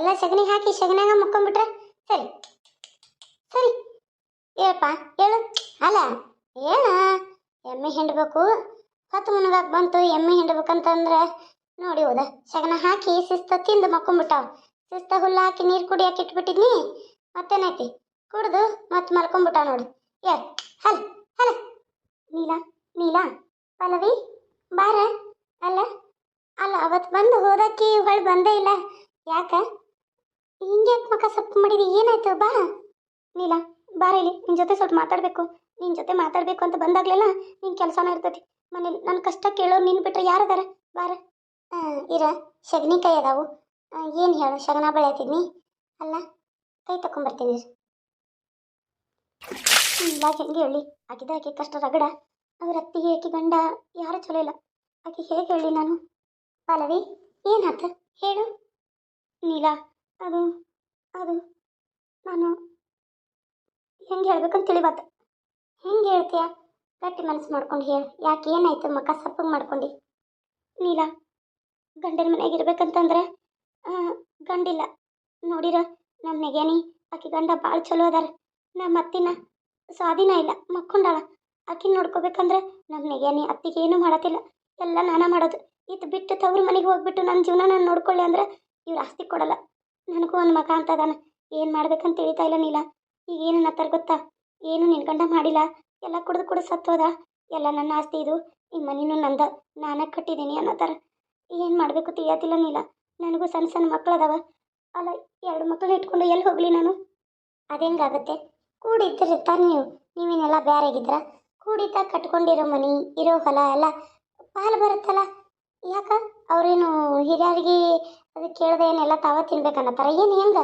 ಎಲ್ಲ ಸಗಣಿ ಹಾಕಿ ಸಗಣಾಗ ಮುಕ್ಕೊಂಡ್ಬಿಟ್ರೆ ಸರಿ. ಸರಿ. ಹೇಳಪ್ಪ, ಹೇಳು. ಅಲ್ಲ, ಏನು? ಎಮ್ಮೆ ಹಿಂಡ್ಬೇಕು. ಹತ್ತು ಮುನಗಾಕ್ ಬಂತು, ಎಮ್ಮೆ ಹಿಂಡ್ಬೇಕಂತಂದ್ರೆ ನೋಡಿ ಹೋದ. ಸಗಣ ಹಾಕಿ ಸಿಸ್ತ ತಿಂದು ಮಕ್ಕೊಂಬಿಟ್ಟಾವ. ಸಿಸ್ತ ಹುಲ್ಲು ಹಾಕಿ ನೀರು ಕುಡಿಯೋಕೆ ಇಟ್ಬಿಟ್ಟಿದ್ನಿ, ಮತ್ತೇನೈತಿ? ಕುಡ್ದು ಮತ್ತೆ ಮಲ್ಕೊಂಬಿಟ್ಟಾವ ನೋಡಿ. ಏ, ಹಲ್, ಹಲ. ನೀಲಾ ನೀಲಾ, ಪಲ್ಲವಿ, ಬಾರ. ಅಲ್ಲ ಅಲ್ಲ ಅವತ್ತು ಬಂದು ಹೋದಕ್ಕಿ ಹೊಳ್ ಬಂದೇ ಇಲ್ಲ. ಯಾಕ? ಹಿಂಗೆ ಮಕ ಸೊಪ್ಪು ಮಾಡಿದೆ, ಏನಾಯ್ತು? ಬಾ. ನೀಲ ಬಾರ ಇಲ್ಲಿ. ನಿನ್ನ ಜೊತೆ ಸ್ವಲ್ಪ ಮಾತಾಡಬೇಕು. ನಿನ್ನ ಜೊತೆ ಮಾತಾಡಬೇಕು ಅಂತ ಬಂದಾಗ್ಲೆಲ್ಲ ನಿನ್ನ ಕೆಲಸನ ಇರ್ತೈತಿ. ಮನೇಲಿ ನನ್ನ ಕಷ್ಟ ಕೇಳೋರು ನಿನ್ ಬಿಟ್ರೆ ಯಾರದಾರ ಬಾರ ಇರ ಶಗ್ನಿ ಕೈ ಅದಾವು. ಏನು ಹೇಳು? ಶಗನ ಬೆಳೆಯತಿದ್ನಿ. ಅಲ್ಲ, ಕೈ ತಕೊಂಡ್ಬರ್ತೀನಿ. ಇಲ್ಲ ಹೆಂಗೆ ಹೇಳಿ. ಆಕಿದ ಆಕೆ ಕಷ್ಟ ರಗಡ. ಅವ್ರ ಅತ್ತಿಗೆ, ಆಕೆ ಗಂಡ, ಯಾರು ಚಲೋ ಇಲ್ಲ. ಆಕೆ ಹೇಗೆ ಹೇಳಿ ನಾನು? ಪಲ್ಲವಿ ಏನಾತ ಹೇಳು. ನೀಲ ಅದು ಅದು, ನಾನು ಹೆಂಗೆ ಹೇಳ್ಬೇಕಂತ ತಿಳಿಬಾತ ಹೆಂಗೆ ಹೇಳ್ತೀಯ? ಗಟ್ಟಿ ಮನಸ್ಸು ಮಾಡ್ಕೊಂಡು ಹೇಳಿ. ಯಾಕೆ ಏನಾಯ್ತು? ಮಕ್ಕ ಸಪ್ಪಗೆ ಮಾಡ್ಕೊಂಡು. ನೀಲ, ಗಂಡನ ಮನೆಗೆ ಇರ್ಬೇಕಂತಂದ್ರೆ ಗಂಡಿಲ್ಲ. ನೋಡಿರ ನಮ್ಮ ನೆಗೇನಿ, ಆಕೆ ಗಂಡ ಭಾಳ ಚಲೋ ಅದಾರ. ನಮ್ಮ ಅತ್ತಿನ ಸ್ವಾಧೀನ ಇಲ್ಲ. ಮಕ್ಕೊಂಡಾಳ. ಆಕಿನ ನೋಡ್ಕೋಬೇಕಂದ್ರೆ ನಮ್ಮ ನೆಗೆನಿ ಅತ್ತಿಗೆ ಏನೂ ಮಾಡತ್ತಿಲ್ಲ. ಎಲ್ಲ ನಾನ ಮಾಡೋದು. ಇದು ಬಿಟ್ಟು ತವ್ರ ಮನೆಗೆ ಹೋಗ್ಬಿಟ್ಟು ನನ್ನ ಜೀವನ ನಾನು ನೋಡ್ಕೊಳ್ಳಿ ಅಂದ್ರೆ ಇವ್ರು ಆಸ್ತಿ ಕೊಡಲ್ಲ. ನನಗೂ ಒಂದು ಮಗ ಅಂತ ಅದಾನ. ಏನು ಮಾಡ್ಬೇಕಂತ ತಿಳಿತಾ ಇಲ್ಲ ನೀಲ. ಈಗ ಏನು ಅನ್ನತ್ತಾರ ಗೊತ್ತಾ? ಏನು ನಿನ್ ಗಂಡ ಮಾಡಿಲ್ಲ. ಎಲ್ಲ ಕುಡ್ದು ಕುಡ್ದು ಸತ್ತೋದ ಎಲ್ಲ ನನ್ನ ಆಸ್ತಿ ಇದು. ಈ ಮನಿನೂ ನಂದ. ನಾನೇ ಕಟ್ಟಿದ್ದೀನಿ ಅನ್ನತ್ತಾರ. ಏನು ಮಾಡಬೇಕು ತಿಳಿಯತ್ತಿಲ್ಲ ನೀಲ. ನನಗೂ ಸಣ್ಣ ಸಣ್ಣ ಮಕ್ಕಳದಾವ ಅಲ್ಲ, ಎರಡು ಮಕ್ಕಳನ್ನ ಇಟ್ಕೊಂಡು ಎಲ್ಲಿ ಹೋಗ್ಲಿ ನಾನು? ಅದೇಂಗಾಗತ್ತೆ? ಕೂಡಿದ್ದಿರ್ತಾರೆ ನೀವು? ನೀವೇನೆಲ್ಲ ಬೇರೆಗಿದ್ರ ಕೂಡಿತ ಕಟ್ಕೊಂಡಿರೋ ಮನಿ, ಇರೋ ಹೊಲ, ಎಲ್ಲ ಪಾಲು ಬರುತ್ತಲ್ಲ? ಯಾಕ? ಅವ್ರೇನು ಹಿರಿಯರಿಗೆ ಅದು ಕೇಳ್ದೆ ಏನೆಲ್ಲ ತಾವ ತಿನ್ಬೇಕನ್ನತ್ತಾರ? ಏನು ಹೆಂಗ?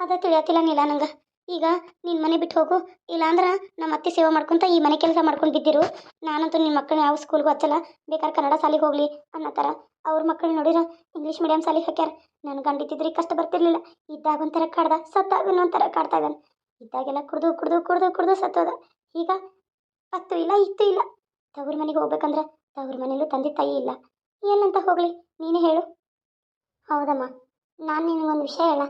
ಅದ ತಿಳಿಯತಿಲ್ಲ ನೀಲ ನಂಗೆ. ಈಗ ನಿನ್ನ ಮನೆ ಬಿಟ್ಟು ಹೋಗು. ಇಲ್ಲಾಂದ್ರೆ ನಮ್ಮ ಅತ್ತೆ ಸೇವೆ ಮಾಡ್ಕೊಂತ ಈ ಮನೆ ಕೆಲಸ ಮಾಡ್ಕೊಂಡು ಬಿದ್ದಿರು. ನಾನಂತೂ ನಿಮ್ಮ ಮಕ್ಕಳನ್ನ ಯಾವ ಸ್ಕೂಲ್ಗೂ ಹಚ್ಚಲ್ಲ. ಬೇಕಾದ್ರೆ ಕನ್ನಡ ಶಾಲೆಗೆ ಹೋಗ್ಲಿ ಅನ್ನತ್ತಾರ. ಅವ್ರ ಮಕ್ಕಳು ನೋಡಿರ ಇಂಗ್ಲೀಷ್ ಮೀಡಿಯಂ ಶಾಲೆಗೆ ಹಾಕ್ಯಾರ. ನನ್ನ ಗಂಡಿತ್ತಿದ್ರೆ ಕಷ್ಟ ಬರ್ತಿರ್ಲಿಲ್ಲ. ಇದ್ದಾಗ ಒಂಥರ ಕಾಡ್ದ ಸತ್ತಾಗ ಒಂಥರ ಇದ್ದಾನೆ. ಇದ್ದಾಗೆಲ್ಲ ಕುಡ್ದು ಕುಡ್ದು ಕುಡ್ದು ಕುಡ್ದು ಸತ್ತೋದ. ಈಗ ಹತ್ತು ಇಲ್ಲ, ಇತ್ತು ಇಲ್ಲ. ತವ್ರ ಮನೆಗೆ ಹೋಗ್ಬೇಕಂದ್ರೆ ತವ್ರ ಮನೇಲೂ ತಂದೆ ತಾಯಿ ಇಲ್ಲ. ಏನಂತ ಹೋಗಲಿ, ನೀನೇ ಹೇಳು. ಹೌದಮ್ಮ, ನಾನು ನಿನಗೊಂದು ವಿಷಯ ಹೇಳ.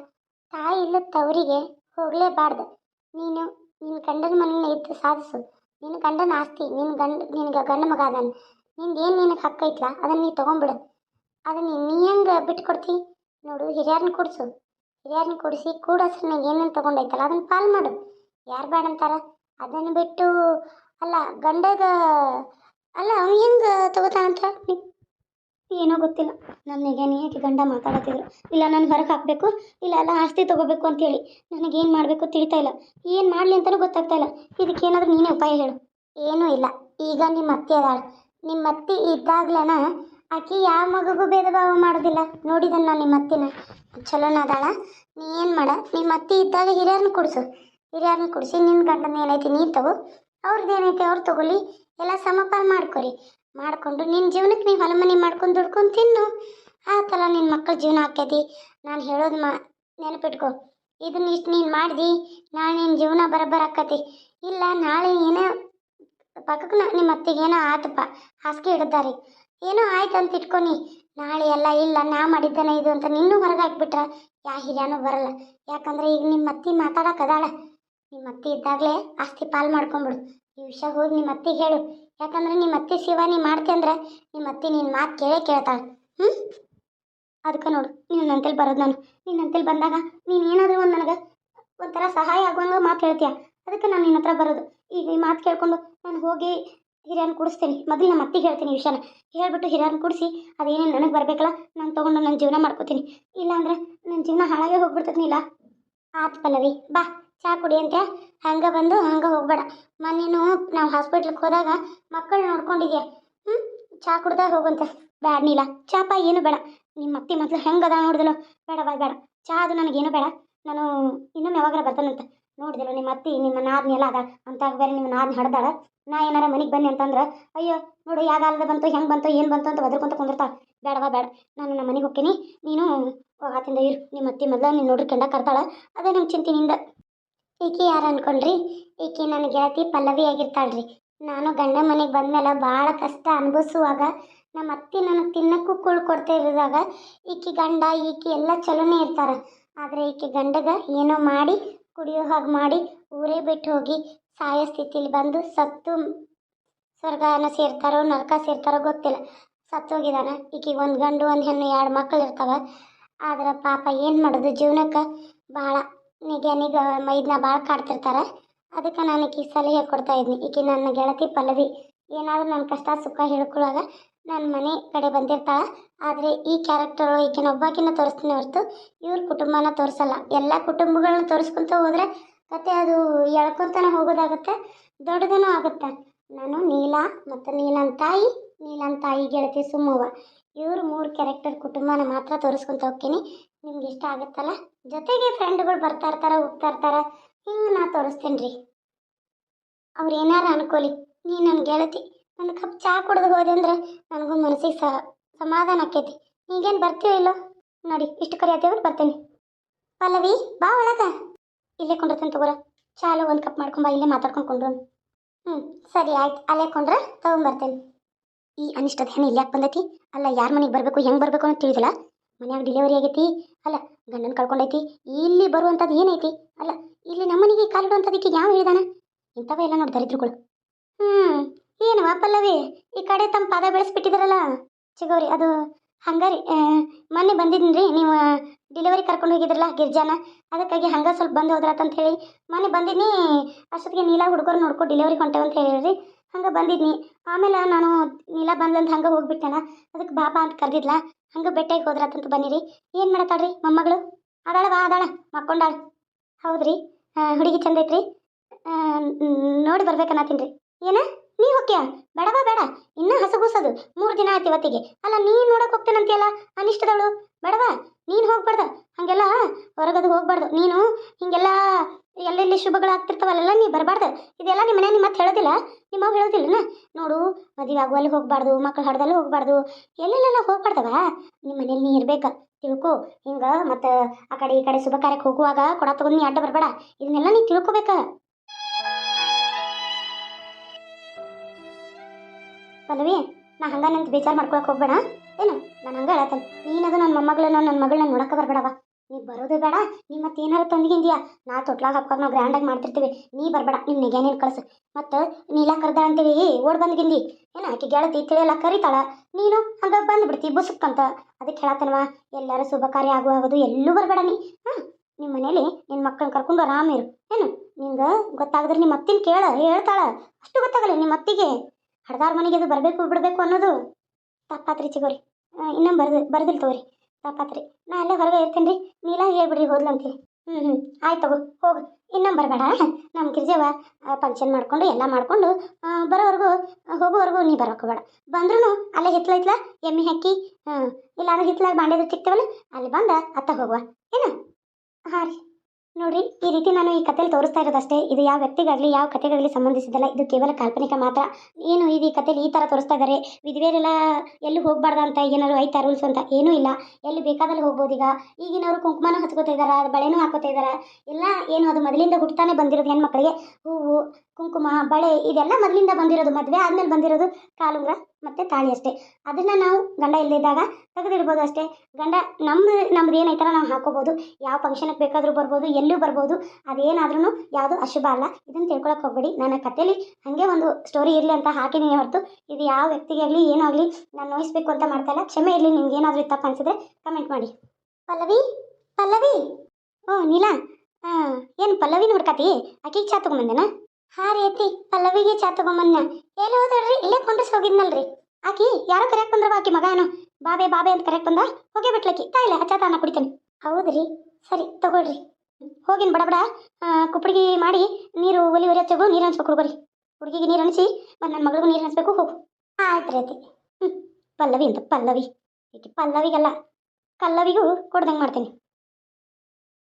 ತಾಯಿ ಇಲ್ಲ ತವರಿಗೆ ಹೋಗಲೇಬಾರ್ದು. ನೀನು ನಿನ್ನ ಗಂಡನ ಮನೇನ ಇದ್ದು ಸಾಧಿಸು. ನಿನ್ನ ಗಂಡನ ಆಸ್ತಿ ನಿನ್ನ ಗಂಡ, ನಿನಗೆ ಗಂಡ ಮಗ ಅದಾನ. ನಿಂದು ಏನು ನಿನಗೆ ಹಕ್ಕ ಐತ್ಲ? ಅದನ್ನ ನೀ ತೊಗೊಂಬಿಡು ಅದನ್ನ ನೀ ಹೆಂಗೆ ಬಿಟ್ಕೊಡ್ತಿ? ನೋಡು ಹಿರಿಯರನ್ನ ಕೊಡಿಸು. ಹಿರಿಯರನ್ನ ಕೊಡಿಸಿ ಕೂಡ ಹೆಸ್ರನ್ನ ಏನೇನು ತೊಗೊಂಡೈತಲ್ಲ ಅದನ್ನು ಪಾಲು ಮಾಡು. ಯಾರು ಬೇಡ ಅಂತಾರ ಅದನ್ನು ಬಿಟ್ಟು, ಅಲ್ಲ, ಗಂಡಗ, ಅಲ್ಲ ಅವ್ನು ಹೆಂಗೆ ತಗೋತಾನಂತ ನೀ- ಏನೋ ಗೊತ್ತಿಲ್ಲ. ನನಗೆ ಯಾಕೆ ಗಂಡ ಮಾತಾಡತ್ತಿದ್ರು. ಇಲ್ಲ ನಾನು ಹೊರಗೆ ಹಾಕಬೇಕು, ಇಲ್ಲ ಎಲ್ಲ ಆಸ್ತಿ ತಗೋಬೇಕು ಅಂತೇಳಿ ನನಗೇನು ಮಾಡಬೇಕು ತಿಳಿತಾ ಇಲ್ಲ. ಏನು ಮಾಡಲಿ ಅಂತಲೂ ಗೊತ್ತಾಗ್ತಾ ಇಲ್ಲ. ಇದಕ್ಕೇನಾದ್ರೂ ನೀನೇ ಉಪಾಯ ಹೇಳು. ಏನೂ ಇಲ್ಲ. ಈಗ ನಿಮ್ಮ ಅತ್ತೆ ಅದಾಳು. ನಿಮ್ಮ ಅತ್ತೆ ಇದ್ದಾಗ್ಲೇನ ಆಕೆ ಯಾವ ಮಗುಗೂ ಭೇದ ಭಾವ ಮಾಡೋದಿಲ್ಲ. ನೋಡಿದನ್ ನಾನು ನಿಮ್ಮ ಅತ್ತಿನ. ಚಲೋನ ಅದಾಳ. ನೀ ಏನು ಮಾಡ? ನಿಮ್ಮ ಅತ್ತೆ ಇದ್ದಾಗ ಹಿರಿಯರನ್ನ ಕೊಡಿಸು. ಹಿರಿಯರನ್ನ ಕೊಡಿಸಿ ನಿನ್ನ ಗಂಡನ ಏನೈತಿ ನೀ ತಗೋ. ಅವ್ರದ್ದು ಏನೈತಿ ಅವ್ರು ತಗೊಳ್ಳಿ. ಎಲ್ಲ ಸಮಪಾಲ ಮಾಡ್ಕೊರಿ. ಮಾಡಿಕೊಂಡು ನಿನ್ನ ಜೀವನಕ್ಕೆ ನೀವು ಹೊಲ ಮನೆ ಮಾಡ್ಕೊಂಡು ದುಡ್ಕೊಂಡು ತಿನ್ನು. ಆ ಥರ ನಿನ್ನ ಮಕ್ಕಳ ಜೀವನ ಆಕೈತಿ. ನಾನು ಹೇಳೋದು ಮಾ, ನೆನಪಿಟ್ಕೊ. ಇದನ್ನ ಇಷ್ಟು ನೀನು ಮಾಡಿದಿ, ನಾಳೆ ನಿನ್ನ ಜೀವನ ಬರೋಬ್ಬರ ಆಕತಿ. ಇಲ್ಲ, ನಾಳೆ ಏನೋ ಪಕ್ಕಕ್ಕೆ ನಿಮ್ಮ ಅತ್ತಿಗೆ ಏನೋ ಆತಪ್ಪ ಹಾಸಿಗೆ ಇಡ್ತಾರೆ ಏನೋ ಆಯ್ತು ಅಂತ ಇಟ್ಕೊನಿ ನಾಳೆ ಎಲ್ಲ ಇಲ್ಲ, ನಾ ಮಾಡಿದ್ದಾನೆ ಇದು ಅಂತ ನಿನ್ನೂ ಹೊರಗೆ ಹಾಕ್ಬಿಟ್ರೆ. ಯಾ ಹಿರಿಯಾನೂ ಬರಲ್ಲ. ಯಾಕಂದ್ರೆ ಈಗ ನಿಮ್ಮ ಅತ್ತಿ ಮಾತಾಡಕ್ಕೆ ಅದಾಳ. ನಿಮ್ಮ ಅತ್ತಿ ಇದ್ದಾಗಲೇ ಆಸ್ತಿ ಪಾಲು ಮಾಡ್ಕೊಂಬಿಡು. ಈ ವಿಷಯ ಹೋಗಿ ನಿಮ್ಮ ಅತ್ತಿಗೆ ಹೇಳು. ಯಾಕಂದ್ರೆ ನಿಮ್ಮ ಅತ್ತೆ ಶಿವಾನಿ ಮಾಡ್ತಿ ಅಂದ್ರೆ ನಿಮ್ಮ ಅತ್ತೆ ನಿನ್ನ ಮಾತು ಕೇಳೇ ಕೇಳ್ತಾಳೆ. ಹ್ಞೂ ಅದಕ್ಕೆ ನೋಡು, ನೀನು ನಂತಲ್ಲಿ ಬರೋದು ನಾನು. ನೀನು ನಂತಲ್ಲಿ ಬಂದಾಗ ನೀನು ಏನಾದರೂ ಒಂದು ನನಗೆ ಒಂಥರ ಸಹಾಯ ಆಗುವಂಗೆ ಮಾತು ಹೇಳ್ತೀಯ. ಅದಕ್ಕೆ ನಾನು ನಿನ್ನ ಹತ್ರ ಬರೋದು. ಈಗ ಈ ಮಾತು ಕೇಳ್ಕೊಂಡು ನಾನು ಹೋಗಿ ಹಿರಿಯನ್ ಕೂಡಿಸ್ತೀನಿ. ಮೊದಲು ನಮ್ಮ ಅತ್ತಿಗೆ ಹೇಳ್ತೀನಿ ವಿಷಯನ. ಹೇಳ್ಬಿಟ್ಟು ಹಿರಿಯನ್ ಕೂಡಿಸಿ ಅದೇನೇನು ನನಗೆ ಬರಬೇಕಲ್ಲ, ನಾನು ತೊಗೊಂಡು ನನ್ನ ಜೀವನ ಮಾಡ್ಕೋತೀನಿ. ಇಲ್ಲಾಂದ್ರೆ ನನ್ನ ಜೀವನ ಹಾಳಾಗೇ ಹೋಗ್ಬಿಡ್ತೀನಿ ಇಲ್ಲ ಆತ್ ಪಲ್ಲವಿ, ಬಾ. ಚಾ ಕುಡಿ ಅಂತ ಹಂಗೆ ಬಂದು ಹಂಗೆ ಹೋಗ್ಬೇಡ. ಮೊನ್ನೆನು ನಾವು ಹಾಸ್ಪಿಟ್ಲಿಗೆ ಹೋದಾಗ ಮಕ್ಕಳು ನೋಡ್ಕೊಂಡಿದ್ಯಾ? ಹ್ಞೂ ಚಾ ಕುಡ್ದಾಗ ಹೋಗುವಂತ. ಬ್ಯಾಡ ನೀಲ. ಚಾಪ ಏನು ಬೇಡ. ನಿಮ್ಮ ಅತ್ತೆ ಮೊದಲು ಹೆಂಗೆ ಅದ ನೋಡಿದಲು ಬೇಡ ಬಾಯ್, ಬೇಡ. ಚಾ ಅದು ನನಗೇನು ಬೇಡ. ನಾನು ಇನ್ನೊಮ್ಮೆ ಯಾವಾಗಾರ ಬರ್ತಾನಂತ. ನೋಡಿದಲು ನಿಮ್ಮ ಅತ್ತೆ ನಿಮ್ಮ ನಾದ್ನಿ ಎಲ್ಲ ಅದ ಅಂತ ಬೇರೆ ನಿಮ್ಮ ನಾದ್ನ ಹಡ್ದಾಳ. ನಾ ಏನಾರ ಮನೆಗೆ ಬನ್ನಿ ಅಂತಂದ್ರೆ, ಅಯ್ಯೋ, ನೋಡು ಯಾಗಾಲದ ಬಂತು, ಹೆಂಗೆ ಬಂತು, ಏನು ಬಂತು ಅಂತ ಒದರ್ಕೊಂತ ಕುಂದಿರ್ತಾಳ. ಬೇಡವಾ ಬೇಡ. ನಾನು ನಮ್ಮ ಮನೆಗೆ ಹೋಗ್ತೀನಿ ನೀನು ಆತಿಂದ ಇರು. ನಿಮ್ಮ ಅತ್ತೆ ಮೊದಲು ನೀನು ನೋಡ್ರಿ ಕೆಂಡ ಕರ್ತಾಳ ಅದೇ ನಮ್ಮ ಚಿಂತಿನಿಂದ. ಈಕೆ ಯಾರು ಅನ್ಕೊಂಡ್ರಿ? ಈಕೆ ನನ್ನ ಗೆಳತಿ ಪಲ್ಲವಿ ಆಗಿರ್ತಾಳ್ರಿ? ನಾನು ಗಂಡ ಮನೆಗೆ ಬಂದ್ಮೇಲೆ ಭಾಳ ಕಷ್ಟ ಅನುಭವಿಸುವಾಗ ನಮ್ಮ ಅತ್ತೆ ನನಗೆ ತಿನ್ನಕ್ಕೂ ಕೂಳು ಕೊಡ್ತಾ ಇರೋದಾಗ ಈಕೆ ಗಂಡ, ಈಕೆ ಎಲ್ಲ ಚಲೋನೇ ಇರ್ತಾರೆ. ಆದರೆ ಈಕೆ ಗಂಡಗ ಏನೋ ಮಾಡಿ, ಕುಡಿಯೋ ಹಾಗೆ ಮಾಡಿ ಊರೇ ಬಿಟ್ಟು ಹೋಗಿ ಸಾಯೋ ಸ್ಥಿತಿಲಿ ಬಂದು ಸತ್ತು ಸ್ವರ್ಗನ ಸೇರ್ತಾರೋ, ನರಕ ಸೇರ್ತಾರೋ ಗೊತ್ತಿಲ್ಲ. ಸತ್ತೋಗಿದಾನ ಈಕೆಗೆ ಒಂದು ಗಂಡು, ಒಂದು ಹೆಣ್ಣು, ಎರಡು ಮಕ್ಕಳು ಇರ್ತಾವೆ. ಆದ್ರೆ ಪಾಪ ಏನು ಮಾಡೋದು? ಜೀವನಕ್ಕೆ ಭಾಳ ನಿಗೆ ನಿಗ ಮೈದ್ನ ಭಾಳ ಕಾಡ್ತಿರ್ತಾರೆ. ಅದಕ್ಕೆ ನಾನು ಈಕಿ ಸಲಹೆ ಕೊಡ್ತಾ ಇದ್ದೀನಿ ಈಕೆ ನನ್ನ ಗೆಳತಿ ಪಲ್ಲವಿ. ಏನಾದರೂ ನನ್ನ ಕಷ್ಟ ಸುಖ ಹೇಳ್ಕೊಳ್ಳುವಾಗ ನನ್ನ ಮನೆ ಕಡೆ ಬಂದಿರ್ತಾಳೆ. ಆದರೆ ಈ ಕ್ಯಾರೆಕ್ಟರ್ ಈಕಿನ ಒಬ್ಬಾಕಿನ ತೋರಿಸ್ತೀನಿ ಹೊರತು ಇವ್ರ ಕುಟುಂಬನ ತೋರಿಸಲ್ಲ. ಎಲ್ಲ ಕುಟುಂಬಗಳನ್ನ ತೋರಿಸ್ಕೊಂತ ಹೋದರೆ ಕತೆ ಅದು ಎಳ್ಕೊತಾನೆ ಹೋಗೋದಾಗುತ್ತೆ ದೊಡ್ಡದೂ ಆಗುತ್ತೆ. ನಾನು ನೀಲಾ ಮತ್ತು ನೀಲನ್ ತಾಯಿ ನೀಲನ್ ತಾಯಿ ಗೆಳತಿ ಸುಮ್ಮವ್ವ ಇವ್ರ ಮೂರು ಕ್ಯಾರೆಕ್ಟರ್ ಕುಟುಂಬನ ಮಾತ್ರ ತೋರಿಸ್ಕೊಂತ ಹೋಗ್ತೀನಿ. ನಿಮ್ಗೆ ಇಷ್ಟ ಆಗುತ್ತಲ್ಲ? ಜೊತೆಗೆ ಫ್ರೆಂಡ್ಗಳು ಬರ್ತಾ ಇರ್ತಾರೆ, ಹೋಗ್ತಾ ಇರ್ತಾರೆ. ಹಿಂಗೆ ನಾ ತೋರಿಸ್ತೀನಿ ರೀ ಅವ್ರು ಏನಾರ ಅನ್ಕೋಲಿ ನೀ ನನ್ನ ಗೆಳತಿ. ಒಂದು ಕಪ್ ಚಹಾ ಕುಡ್ದು ಹೋದೆ ಅಂದ್ರೆ ನನಗೂ ಮನಸ್ಸಿಗೆ ಸ, ಸಮಾಧಾನ ಆಕೈತಿ ಈಗೇನು ಬರ್ತೀವೋ ಇಲ್ಲೋ? ನೋಡಿ, ಇಷ್ಟು ಕರಿ ಆತೇವೆ ಬರ್ತೇನೆ. ಪಲ್ಲವಿ, ಬಾ ಒಳಗ. ಇಲ್ಲೇ ಕೊಂಡಿರ್ತೇನೆ ತಗೋರ. ಚಾಲು, ಒಂದು ಕಪ್ ಮಾಡ್ಕೊಂಬ ಇಲ್ಲೇ ಮಾತಾಡ್ಕೊಂಡು ಕೊಂಡ್ರು. ಹ್ಞೂ ಸರಿ ಆಯ್ತು. ಅಲ್ಲೇ ಕೊಂಡ್ರೆ ತಗೊಂಬರ್ತೇನೆ ಈ ಅನಿಷ್ಟದ ಹೆಣ್ಣು ಇಲ್ಲಿ ಯಾಕೆ ಬಂದೈತಿ? ಅಲ್ಲ, ಯಾರ ಮನೆಗೆ ಬರಬೇಕು, ಹೆಂಗೆ ಬರಬೇಕು ಅಂತ ತಿಳಿದಿಲ್ಲ. ಮನ್ಯಾಗ ಡಿಲಿವರಿ ಆಗೈತಿ? ಅಲ್ಲ, ಗಂಡನ ಕಳ್ಕೊಂಡೈತಿ. ಇಲ್ಲಿ ಬರುವಂಥದ್ದು ಏನೈತಿ? ಅಲ್ಲ, ಇಲ್ಲಿ ನಮ್ಮನಿಗೆ ಕಾಲಿಡುವಂಥದಕ್ಕೆ ಯಾವ ಹೇಳಿದಾನ? ಇಂಥವ ಎಲ್ಲ ನೋಡಿ ದರಿದ್ರುಗಳು. ಹ್ಞೂ ಏನವಾ ಪಲ್ಲವಿ? ಈ ಕಡೆ ತಮ್ಮ ಪಾದ ಬೆಳೆಸ್ಬಿಟ್ಟಿದ್ರಲ್ಲ. ಚಿಗೋರಿ ಅದು ಹಂಗಾರಿ ಮೊನ್ನೆ ಬಂದಿದ್ದೀನಿ ರೀ ನೀವು ಡಿಲಿವರಿ ಕರ್ಕೊಂಡು ಹೋಗಿದ್ರಲ್ಲ ಗಿರ್ಜಾನ? ಅದಕ್ಕಾಗಿ ಹಂಗೆ ಸ್ವಲ್ಪ ಬಂದು ಹೋದ್ರಾತಂತ ಹೇಳಿ. ಮೊನ್ನೆ ಬಂದಿನಿ, ಅಷ್ಟೊತ್ತಿಗೆ ನೀಲಾ ಹುಡುಗರು ನೋಡ್ಕೊ ಡಿಲಿವರಿ ಹೊಂಟೇವಂತ ಹೇಳಿರಿ ಹಂಗೆ ಬಂದಿದ್ನಿ. ಆಮೇಲೆ ನಾನು ನೀಲ ಬಂದ್ಲಂತ ಹಂಗೆ ಹೋಗ್ಬಿಟ್ಟೆನ? ಅದಕ್ಕೆ ಬಾಬಾ ಅಂತ ಕರೆದಿದ್ಲ? ಹಂಗೆ ಬೆಟ್ಟೆಗೆ ಹೋದ್ರಾತಂತ ಬನ್ನಿರಿ ಏನು ಮಾಡತ್ತಾಳ್ರಿ ಮೊಮ್ಮಗಳು? ಅದಾಳ ಬಾ, ಅದಾಳ, ಮಕ್ಕೊಂಡಾಳ. ಹೌದ್ರಿ. ಹುಡುಗಿ ಚಂದ ಐತ್ರಿ. ನ್- ನೋಡಿ ಬರ್ಬೇಕನ್ನತ್ತೀನಿ ಏನ? ನೀ ಹೋಗ್ಯಾ ಬೇಡವಾ ಬೇಡ. ಇನ್ನೂ ಹಸಗೂಸದು. ಮೂರು ದಿನ ಆಯ್ತು ಇವತ್ತಿಗೆ. ಅಲ್ಲ, ನೀನು ನೋಡಕ್ ಹೋಗ್ತೇನಂತೀಯಲ್ಲ? ಅನಿಷ್ಟದವಳು. ಬೇಡವಾ ನೀನು ಹೋಗ್ಬಾರ್ದು, ಹಾಗೆಲ್ಲ ಹೊರಗದು ಹೋಗ್ಬಾರ್ದು. ನೀನು ಹಿಂಗೆಲ್ಲ ಎಲ್ಲೆಲ್ಲಿ ಶುಭಗಳಾಗ್ತಿರ್ತಾವಲ್ಲೆಲ್ಲ ನೀ ಬರಬಾರ್ದು. ಇದೆಲ್ಲ ನಿಮ್ಮ ಮನೆ ನಿಮ್ಮ ಮತ್ತೆ ಹೇಳೋದಿಲ್ಲ ನಿಮ್ಮ ಅವ್ವ ಹೇಳೋದಿಲ್ಲನ? ನೋಡು, ಮದುವೆ ಆಗುವಲ್ಲಿ ಹೋಗ್ಬಾರ್ದು ಮಕ್ಕಳು ಹಡ್ದಲ್ಲಿ ಹೋಗ್ಬಾರ್ದು, ಎಲ್ಲೆಲ್ಲೆಲ್ಲ ಹೋಗ್ಬಾರ್ದವ? ನಿಮ್ಮ ಮನೇಲಿ ನೀ ಇರ್ಬೇಕು, ತಿಳ್ಕೊ. ಹಿಂಗೆ ಮತ್ತು ಆ ಕಡೆ ಈ ಕಡೆ ಶುಭ ಕಾರ್ಯಕ್ಕೆ ಹೋಗುವಾಗ ಕೊಡ ತಗೊಂಡು ನೀ ಅಡ್ಡ ಬರಬೇಡ. ಇದನ್ನೆಲ್ಲ ನೀ ತಿಳ್ಕೊಬೇಕು. ಪಲ್ಲವಿ, ನಾ ಹಂಗ ನಿಂತು ಬೇಜಾರು ಮಾಡ್ಕೊಳಕ್ಕೆ ಹೋಗ್ಬೇಡ. ಏನು? ನಾನು ಹಂಗ ಹೇಳತ್ತೇನೆ. ನೀನದು ನನ್ನ ಮೊಮ್ಮಗಳನ್ನ ನನ್ನ ಮಗಳನ್ನ ನೋಡಕ್ಕೆ ಬರಬೇಡವ ನೀ ಬರೋದು ಬೇಡ, ನೀ ಮತ್ತೆ ಏನಾರು ತಂದಿಗಿಂದಿಯಾ ನಾ ತೊಟ್ಲಾಗ ಹಾಕೊಂಡು ನಾವು ಗ್ರ್ಯಾಂಡಾಗಿ ಮಾಡ್ತಿರ್ತೀವಿ. ನೀ ಬರಬೇಡ ನಿಮ್ಮ ನೆಗೆನೇನು ಕಳ್ಸು. ಮತ್ತು ನೀಲ ಕರ್ದ ಅಂತೇಳಿ ಓಡ್ ಬಂದ್ಗಿಂದಿ ಏನು, ಆಕೆ ಗೆಳತಿ ತಿಳಿಯಲ್ಲ, ಕರಿತಾಳ. ನೀನು ಹಂಗೆ ಬಂದ್ಬಿಡ್ತಿ ಬುಸುಕ್ಕಂತ ಅದಕ್ಕೆ ಹೇಳತ್ತನವ ಎಲ್ಲರೂ ಶುಭ ಕಾರ್ಯ ಆಗುವಾಗೋದು ಎಲ್ಲೂ ಬರಬೇಡ ನೀ. ಹಾಂ ನಿಮ್ಮ ಮನೇಲಿ ನಿನ್ನ ಮಕ್ಕಳನ್ನ ಕರ್ಕೊಂಡು ಆರಾಮಿರು ಏನು, ನಿಂಗೆ ಗೊತ್ತಾಗದ್ರೆ ನಿಮ್ಮ ಅತ್ತಿನ ಕೇಳ, ಹೇಳ್ತಾಳ. ಅಷ್ಟು ಗೊತ್ತಾಗಲ್ಲ ನಿಮ್ಮ ಅತ್ತಿಗೆ. ಹಡ್ದಾರ ಮನೆಗೆ ಅದು ಬರಬೇಕು, ಬಿಡಬೇಕು ಅನ್ನೋದು. ತಪ್ಪಾತ್ರಿ ಚಿಗೋರಿ. ಇನ್ನೊಮ್ಮೆ ಬರ್ದು ಬರ್ದಿಲ್ಲ ತಗೋರಿ. ತಪ್ಪಾತ್ರಿ. ನಾ ಅಲ್ಲೇ ಹೊರಗೆ ಇರ್ತೀನಿ ರೀ ನೀಲ ಹೇಳ್ಬಿಡ್ರಿ ಹೋದ್ಲಂತೆ. ಹ್ಞೂ ಹ್ಞೂ ಆಯ್ತು ತಗೋ, ಹೋಗು. ಇನ್ನೊಂದು ಬರಬೇಡ. ನಮ್ಮ ಗಿರ್ಜವ ಫಂಕ್ಷನ್ ಮಾಡ್ಕೊಂಡು, ಎಲ್ಲ ಮಾಡಿಕೊಂಡು ಬರೋವರೆಗೂ ಹೋಗೋವರೆಗೂ ನೀ ಬರೋಕೆ ಬೇಡ. ಬಂದ್ರೂ ಅಲ್ಲೇ ಹಿತ್ಲೈತ್ಲ, ಎಮ್ಮೆ ಹಾಕಿ ಹ್ಞೂ ಇಲ್ಲ ಅಂದ್ರೆ ಹಿತ್ಲಾಗ ಬಾಂಡೆ ಸಿಗ್ತೇವಲ್ಲ ಅಲ್ಲಿ ಬಂದ ಅತ್ತ ಹೋಗುವ. ಏನು? ಹಾಂ ರೀ. ನೋಡ್ರಿ, ಈ ರೀತಿ ನಾನು ಈ ಕಥೆಯಲ್ಲಿ ತೋರಿಸ್ತಾ ಇರೋದಷ್ಟೇ. ಇದು ಯಾವ ವ್ಯಕ್ತಿಗಾಗಲಿ, ಯಾವ ಕಥೆಗಾಗಲಿ ಸಂಬಂಧಿಸಿದಲ್ಲ ಇದು ಕೇವಲ ಕಾಲ್ಪನಿಕ ಮಾತ್ರ. ಏನು ಇದು ಈ ಕಥೆಯಲ್ಲಿ ಈ ಥರ ತೋರಿಸ್ತಾ ಇದ್ದಾರೆ ವಿಧವೆಯರೆಲ್ಲ ಎಲ್ಲಿ ಹೋಗಬಾರ್ದು ಅಂತ, ಏನಾದ್ರು ಐತಾ ರೂಲ್ಸ್ ಅಂತ? ಏನೂ ಇಲ್ಲ. ಎಲ್ಲಿ ಬೇಕಾದಲ್ಲಿ ಹೋಗ್ಬೋದು ಈಗ. ಈಗಿನವರು ಕುಂಕುಮನೂ ಹಚ್ಕೋತಾ ಇದ್ದಾರೆ ಬಳೆನೂ ಹಾಕೋತಾ ಇದ್ದಾರೆ ಎಲ್ಲ ಏನು ಅದು ಮೊದಲಿಂದ ಹುಟ್ಟಾನೆ ಬಂದಿರೋದು ಹೆಣ್ಮಕ್ಳಿಗೆ. ಹೂವು ಕುಂಕುಮ, ಬಳೆ ಇದೆಲ್ಲ ಮೊದಲಿಂದ ಬಂದಿರೋದು, ಮದುವೆ ಆದ್ಮೇಲೆ ಬಂದಿರೋದು ಕಾಲುಂಗ್ರ ಮತ್ತು ತಾಳಿ ಅಷ್ಟೇ. ಅದನ್ನು ನಾವು ಗಂಡ ಇಲ್ಲದಿದ್ದಾಗ ತೆಗೆದಿಡ್ಬೋದು ಅಷ್ಟೇ. ಗಂಡ ನಮ್ಮ ನಮ್ದು ಏನೈತಲ್ಲ ನಾವು ಹಾಕೋಬೋದು. ಯಾವ ಫಂಕ್ಷನಿಗೆ ಬೇಕಾದರೂ ಬರ್ಬೋದು, ಎಲ್ಲೂ ಬರ್ಬೋದು. ಅದೇನಾದ್ರೂ ಯಾವುದು ಅಶುಭ ಅಲ್ಲ. ಇದನ್ನು ತಿಳ್ಕೊಳಕ್ಕೆ ಹೋಗ್ಬೇಡಿ. ನನ್ನ ಕಥೆಯಲ್ಲಿ ಹಾಗೆ ಒಂದು ಸ್ಟೋರಿ ಇರಲಿ ಅಂತ ಹಾಕಿದ್ದೀನಿ ಹೊರತು. ಇದು ಯಾವ ವ್ಯಕ್ತಿಗೆ ಆಗಲಿ ಏನಾಗಲಿ ನಾನು ನೋಯಿಸ್ಬೇಕು ಅಂತ ಮಾಡ್ತಾ ಇಲ್ಲ. ಕ್ಷಮೆ ಇರಲಿ, ನಿಮ್ಗೆ ಏನಾದರೂ ತಪ್ಪು ಅನಿಸಿದ್ರೆ ಕಮೆಂಟ್ ಮಾಡಿ. ಪಲ್ಲವಿ ಪಲ್ಲವಿ. ಓ, ನೀಲಾ. ಹಾಂ ಏನು ಪಲ್ಲವಿ ನೋಡ್ಕತಿ ಅಕ್ಕಿಗೆ ಚಾ ತೊಗೊಂಬಂದೇನ ಹಾಂ ರೀ ಪಲ್ಲವಿಗೆ ಚಾ ತೊಗೊಂಬಂದ ಎಲ್ಲಿ ಹೋದಳ್ರಿ? ಇಲ್ಲೇ ಕೊಂಡ್ರಸ್ ಹೋಗಿದ್ನಲ್ರಿ. ಆಕಿ, ಯಾರೋ ಕರೆಯಕ್ ಬಂದ್ರವ ಆಕಿ ಮಗ ಏನೋ? ಬಾಬೆ ಬಾಬೆ ಅಂತ ಕರೆಯಕ್ ಬಂದ? ಹೋಗೇ ಬಿಟ್ಲಕ್ಕಿ. ತಾಯಿಲ್ಲ ಹಚ್ಚ ತಾನ ಕುಡಿತೇನೆ. ಹೌದ್ರಿ. ಸರಿ, ತಗೊಳ್ರಿ. ಹೋಗಿನ್ ಬಡ ಬಡ ಕುಪ್ಪಡಿಗೆ ಮಾಡಿ ನೀರು ಒಲಿ ಒಲಿ ಹಚ್ಚೋಗು, ನೀರು ಹಂಚ್ಬೇಕು ಹುಡುಗರಿ ಹುಡುಗಿಗೆ ನೀರು ಹಣಿಸಿ ಮತ್ತು ನನ್ನ ಮಗಳಿಗೂ ನೀರು ಹಂಚ್ಬೇಕು, ಹೋಗು. ಆಯ್ತು ರೀ ಐತಿ ಹ್ಞೂ ಪಲ್ಲವಿ ಅಂತ ಪಲ್ಲವಿ. ಈಕೆ ಪಲ್ಲವಿಗಲ್ಲ, ಕಲ್ಲವಿಗೂ ಕೊಡ್ದಂಗೆ ಮಾಡ್ತೀನಿ.